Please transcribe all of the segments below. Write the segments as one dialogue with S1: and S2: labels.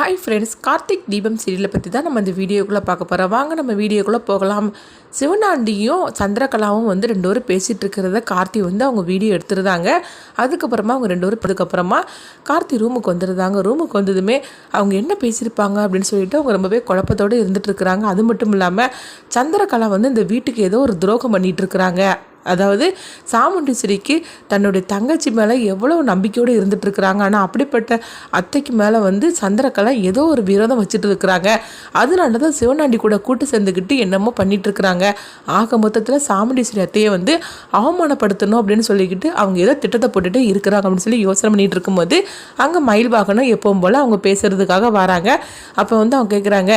S1: Hi friends Karthik தீபம் சீரியலை பற்றி தான் நம்ம இந்த வீடியோக்குள்ளே பார்க்க போகிறோம் வாங்க நம்ம வீடியோக்குள்ளே போகலாம். சிவனாண்டியும் சந்திரகலாவும் வந்து ரெண்டு பேரும் பேசிகிட்டு இருக்கிறத கார்த்தி வந்து அவங்க வீடியோ எடுத்துருந்தாங்க. அதுக்கப்புறமா அவங்க ரெண்டு பேரும் அதுக்கப்புறமா கார்த்தி ரூமுக்கு வந்துருந்தாங்க. ரூமுக்கு வந்ததுமே அவங்க என்ன பேசியிருப்பாங்க அப்படின்னு சொல்லிட்டு அவங்க ரொம்பவே குழப்பத்தோடு இருந்துகிட்டு இருக்கிறாங்க. அது மட்டும் இல்லாமல் சந்திரகலா வந்து இந்த வீட்டுக்கு ஏதோ ஒரு துரோகம் பண்ணிகிட்டு இருக்கிறாங்க. அதாவது சாமுண்டீஸ்வரிக்கு தன்னுடைய தங்கச்சி மேலே எவ்வளோ நம்பிக்கையோடு இருந்துட்டுருக்குறாங்க. ஆனால் அப்படிப்பட்ட அத்தைக்கு மேலே வந்து சந்திரகலா ஏதோ ஒரு விரோதம் வச்சுட்டு இருக்கிறாங்க. அதனால தான் சிவனாண்டி கூட கூட்டு சேர்ந்துக்கிட்டு என்னமோ பண்ணிகிட்ருக்குறாங்க ஆக மொத்தத்தில் சாமுண்டீஸ்வரி அத்தையை வந்து அவமானப்படுத்தணும் அப்படின்னு சொல்லிக்கிட்டு அவங்க ஏதோ திட்டத்தை போட்டுட்டு இருக்கிறாங்க அப்படின்னு சொல்லி யோசனை பண்ணிகிட்டு இருக்கும்போது அங்கே மயில் வாகனம் எப்பவும் போல் அவங்க பேசுகிறதுக்காக வராங்க. அப்போ வந்து அவங்க கேட்குறாங்க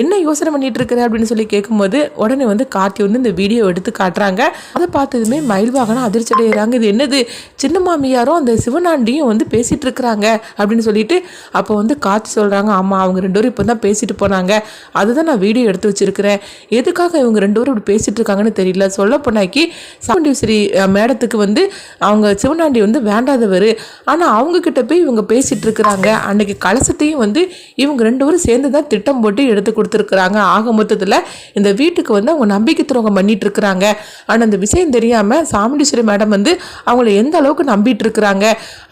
S1: என்ன யோசனை பண்ணிகிட்டு இருக்கிற? அப்படின்னு சொல்லி கேட்கும்போது உடனே வந்து கார்த்தி வந்து இந்த வீடியோ எடுத்து காட்டுறாங்க. அதை பார்த்து பார்த்ததுமே மயில் வாகனம் அதிர்ச்சி அடைகிறாங்க இது என்னது? சின்ன மாமியாரும் அந்த சிவனாண்டியும் வந்து பேசிகிட்டு இருக்கிறாங்க அப்படின்னு சொல்லிட்டு அப்போ வந்து காத்து சொல்கிறாங்க ஆமாம் அவங்க ரெண்டு பேரும் இப்போ தான் பேசிட்டு போனாங்க. அதுதான் நான் வீடியோ எடுத்து வச்சிருக்கிறேன். எதுக்காக இவங்க ரெண்டு பேரும் இப்படி பேசிட்டு இருக்காங்கன்னு தெரியல. சொல்ல போனாக்கி சாமுண்டீஸ்வரி மேடத்துக்கு வந்து அவங்க சிவனாண்டி வந்து வேண்டாதவர். ஆனால் அவங்க கிட்ட போய் இவங்க பேசிட்டு இருக்கிறாங்க. அன்னைக்கு கலசத்தையும் வந்து இவங்க ரெண்டு பேரும் சேர்ந்து தான் திட்டம் போட்டு எடுத்து கொடுத்துருக்குறாங்க. ஆக மொத்தத்தில் இந்த வீட்டுக்கு வந்து அவங்க நம்பிக்கை துரோகம் பண்ணிட்டு இருக்கிறாங்க. ஆனால் அந்த விஷயம் தெரியாமல் சாமுண்டீஸ்வரி மேடம் வந்து அவங்கள எந்த அளவுக்கு நம்பிட்டு இருக்கிறாங்க?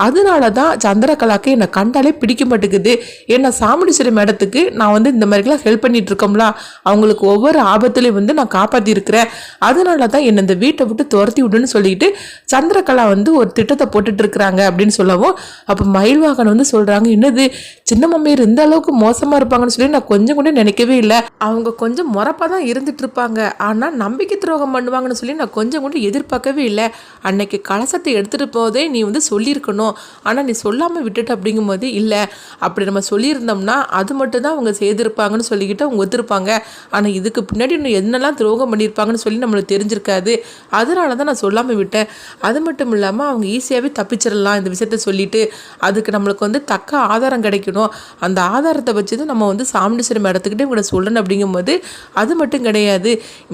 S1: அதனால தான் சந்திரகலாக்கு என்னை கண்டாலே பிடிக்க மாட்டேங்குது. ஏன்னா சாமுண்டீஸ்வரி மேடத்துக்கு நான் வந்து இந்த மாதிரிலாம் ஹெல்ப் பண்ணிட்டு இருக்கோம்ல. அவங்களுக்கு ஒவ்வொரு ஆபத்துலையும் வந்து நான் காப்பாற்றிருக்கிறேன் அதனால தான் என்னை இந்த வீட்டை விட்டு துரத்தி விடுன்னு சொல்லிட்டு சந்திரகலா வந்து ஒரு திட்டத்தை போட்டுட்டு இருக்கிறாங்க அப்படின்னு சொல்லவும் அப்போ மயில்வாகன் வந்து சொல்கிறாங்க என்னது? சின்ன மம்மியர் இந்த அளவுக்கு மோசமாக இருப்பாங்கன்னு சொல்லி நான் கொஞ்சம் கூட நினைக்கவே இல்லை. அவங்க கொஞ்சம் முறப்பாக தான் இருந்துட்டு இருப்பாங்க. ஆனால் நம்பிக்கை துரோகம் பண்ணுவாங்கன்னு சொல்லி நான் கொஞ்சம் கூட எதிர்பார்க்கவே இல்லை. அன்னைக்கு கலசத்தை எடுத்துகிட்டு போதே நீ வந்து சொல்லியிருக்கணும். ஆனால் நீ சொல்லாமல் விட்டுட்டு அப்படிங்கும்போது இல்லை. அப்படி நம்ம சொல்லியிருந்தோம்னா அது மட்டும் தான் அவங்க செய்திருப்பாங்கன்னு சொல்லிக்கிட்டு அவங்க ஒத்துருப்பாங்க. ஆனால் இதுக்கு பின்னாடி இன்னும் என்னெல்லாம் துரோகம் பண்ணியிருப்பாங்கன்னு சொல்லி நம்மளுக்கு தெரிஞ்சிருக்காது. அதனால தான் நான் சொல்லாமல் விட்டேன். அது மட்டும் இல்லாமல் அவங்க ஈஸியாகவே தப்பிச்சிடலாம் இந்த விஷயத்த சொல்லிட்டு. அதுக்கு நம்மளுக்கு வந்து தக்க ஆதாரம் கிடைக்கணும். அந்த ஆதாரத்தை வச்சு தான் நம்ம வந்து சாமுண்டீஸ்வரம் இடத்துக்கிட்டே இவங்களை சொல்லணும் அப்படிங்கும்போது அது மட்டும் கிடையாது.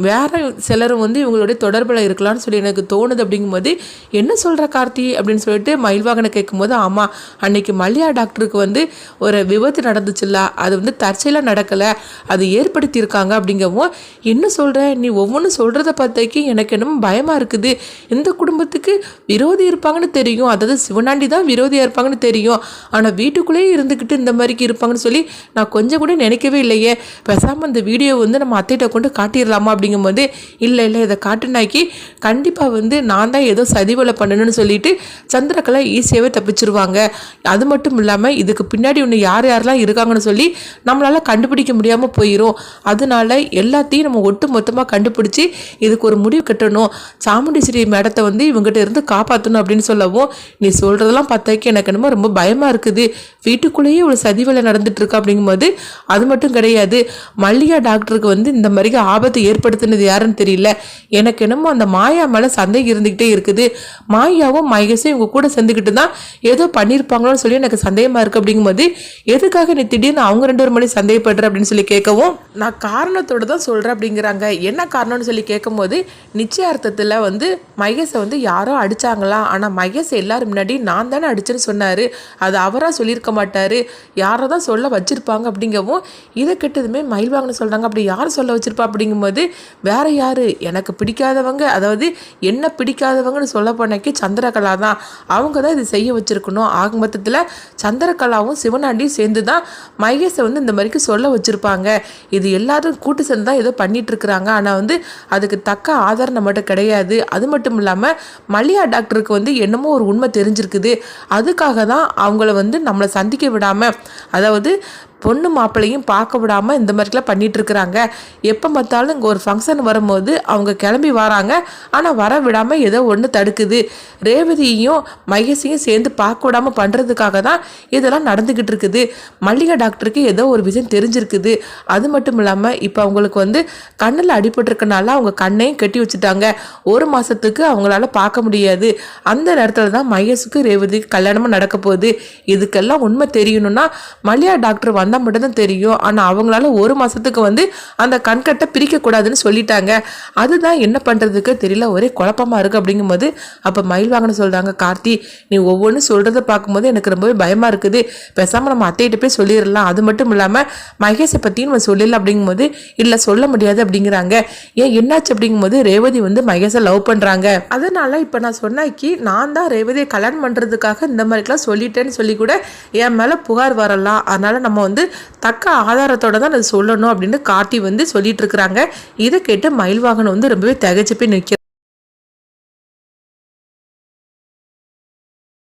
S1: வேற சிலரும் வந்து இவங்களுடைய தொடர்பில் இருக்கலாம். இருக்கலாம்னு சொல்லி எனக்கு தோணுது அப்படிங்கும்போது என்ன சொல்கிற கார்த்தி? அப்படின்னு சொல்லிட்டு மயில்வாகனை கேட்கும்போது ஆமாம் அன்னைக்கு மல்லியா டாக்டருக்கு வந்து ஒரு விபத்து நடந்துச்சுல்ல அது வந்து தற்செயலாக நடக்கலை அது ஏற்படுத்தியிருக்காங்க அப்படிங்கவும் என்ன சொல்கிற நீ ஒவ்வொன்றும் சொல்கிறத பார்த்தாக்கி எனக்கு என்னமோ பயமாக இருக்குது. இந்த குடும்பத்துக்கு விரோதி இருப்பாங்கன்னு தெரியும். அதாவது சிவனாண்டி தான் விரோதியாக இருப்பாங்கன்னு தெரியும். ஆனால் வீட்டுக்குள்ளேயே இருந்துக்கிட்டு இந்த மாதிரிக்கு இருப்பாங்கன்னு சொல்லி நான் கொஞ்சம் கூட நினைக்கவே இல்லையே. பேசாமல் இந்த வீடியோ வந்து நம்ம அத்தைகிட்ட கொண்டு காட்டிடலாமா? அப்படிங்கும்போது இல்லை இல்லை இதை காட்டுனாக்கி கண்டிப்பாக வந்து நான் தான் ஏதோ சதிவலை பண்ணணும்னு சொல்லிட்டு சந்திரகலா ஈஸியாகவே தப்பிச்சிருவாங்க. அது மட்டும் இல்லாமல் இதுக்கு பின்னாடி இன்னும் யார் யாரெல்லாம் இருக்காங்கன்னு சொல்லி நம்மளால் கண்டுபிடிக்க முடியாமல் போயிடும் அதனால எல்லாத்தையும் நம்ம ஒட்டு மொத்தமாக கண்டுபிடிச்சி இதுக்கு ஒரு முடிவு கட்டணும். சாமுண்டீஸ்வரி மேடத்தை வந்து இவங்ககிட்ட இருந்து காப்பாற்றணும் அப்படின்னு சொல்லவும் நீ சொல்கிறதெல்லாம் பார்த்தாக்கி எனக்கு என்னமோ ரொம்ப பயமாக இருக்குது. வீட்டுக்குள்ளேயே ஒரு சதிவலை நடந்துட்டு அப்படிங்கும்போது அது மட்டும் கிடையாது. மல்லிகா டாக்டருக்கு வந்து இந்த மாதிரி ஆபத்து ஏற்படுத்தினது யாருன்னு தெரியல. எனக்கு என்னமோ அந்த மா மாயா மேலே சந்தேகம் இருந்துக்கிட்டே இருக்குது. மாயாவும் மகேஷும் இவங்க கூட சேர்ந்துக்கிட்டு தான் ஏதோ பண்ணியிருப்பாங்களோன்னு சொல்லி எனக்கு சந்தேகமாக இருக்குது அப்படிங்கும்போது எதுக்காக நீ திடீர்னு அவங்க ரெண்டு ஒரு மணி சந்தேகப்படுற? அப்படின்னு சொல்லி கேட்கவும் நான் காரணத்தோட தான் சொல்கிறேன் அப்படிங்கிறாங்க. என்ன காரணம்னு சொல்லி கேட்கும்போது நிச்சயார்த்தத்தில் வந்து மகேஷை வந்து யாரோ அடித்தாங்களாம் ஆனால் மகேஷ் எல்லாரும் முன்னாடி நான் தானே அடிச்சேன்னு சொன்னார். அது அவராக சொல்லியிருக்க மாட்டார். யாரை தான் சொல்ல வச்சுருப்பாங்க அப்படிங்கவும் இதை கெட்டதுமே மயில் வாங்கின சொல்கிறாங்க அப்படி யார் சொல்ல வச்சுருப்பா? அப்படிங்கும்போது வேற யார்? எனக்கு பிடிக்காதவங்க அதாவது என்ன பிடிக்காதவங்கன்னு சொல்ல போனாக்கி சந்திரகலா தான் அவங்க தான் இது செய்ய வச்சுருக்கணும். ஆக மொத்தத்தில் சந்திரகலாவும் சிவனாண்டியும் சேர்ந்து தான் மகேஷை வந்து இந்த மாதிரிக்கு சொல்ல வச்சுருப்பாங்க. இது எல்லாரும் கூட்டு சேர்ந்து தான் ஏதோ பண்ணிகிட்ருக்குறாங்க ஆனால் வந்து அதுக்கு தக்க ஆதாரம் மட்டும் கிடையாது. அது மட்டும் இல்லாமல் மல்லியா டாக்டருக்கு வந்து என்னமோ ஒரு உண்மை தெரிஞ்சிருக்குது. அதுக்காக தான் அவங்கள வந்து நம்மளை சந்திக்க விடாமல் அதாவது பொண்ணு மாப்பிள்ளையும் பார்க்க விடாமல் இந்த மாதிரிலாம் பண்ணிட்டு இருக்கிறாங்க. எப்போ பார்த்தாலும் இங்கே ஒரு ஃபங்க்ஷன் வரும்போது அவங்க கிளம்பி வராங்க. ஆனால் வர விடாமல் ஏதோ ஒன்று தடுக்குது. ரேவதியையும் மகேஷையும் சேர்ந்து பார்க்க விடாமல் பண்ணுறதுக்காக தான் இதெல்லாம் நடந்துக்கிட்டு இருக்குது. மல்லிகா டாக்டருக்கு ஏதோ ஒரு விஷயம் தெரிஞ்சிருக்குது. அது மட்டும் இல்லாமல் இப்போ அவங்களுக்கு வந்து கண்ணில் அடிபட்டிருக்கனால அவங்க கண்ணையும் கட்டி வச்சுட்டாங்க. ஒரு மாதத்துக்கு அவங்களால பார்க்க முடியாது. அந்த நேரத்தில் தான் மகேஷுக்கு ரேவதிக்கு கல்யாணமும் நடக்க போகுது. இதுக்கெல்லாம் உண்மை தெரியணும்னா மல்லிகா டாக்டர் வந்து வந்தால் மட்டும்தான் தெரியும். ஆனால் அவங்களால ஒரு மாதத்துக்கு வந்து அந்த கண்கட்டை பிரிக்கக்கூடாதுன்னு சொல்லிட்டாங்க. அதுதான் என்ன பண்ணுறதுக்கு தெரியல. ஒரே குழப்பமாக இருக்குது அப்படிங்கும்போது அப்போ மயில் வாங்கின சொல்கிறாங்க கார்த்தி நீ ஒவ்வொன்றும் சொல்கிறத பார்க்கும்போது எனக்கு ரொம்பவே பயமாக இருக்குது. பேசாமல் நம்ம அத்தைகிட்ட போய் சொல்லிடலாம். அது மட்டும் இல்லாமல் மகேஷை பற்றியும் நம்ம சொல்லிடலாம் அப்படிங்கும்போது இல்லை சொல்ல முடியாது அப்படிங்கிறாங்க. ஏன் என்னாச்சு அப்படிங்கும்போது ரேவதி வந்து மகேஷை லவ் பண்ணுறாங்க அதனால் இப்போ நான் சொன்னாக்கி நான் தான் ரேவதியை கல்யாணம் பண்ணுறதுக்காக இந்த மாதிரிலாம் சொல்லிட்டேன்னு சொல்லி கூட என் மேலே புகார் வரலாம். அதனால் நம்ம வந்து தக்க ஆதாரத்தோட தான் அதை சொல்லணும் அப்படின்னு கார்த்தி வந்து சொல்லிட்டு இருக்கிறாங்க. இதை கேட்டு மயில்வாகன் வந்து ரொம்பவே திகைச்சு போய் நிற்க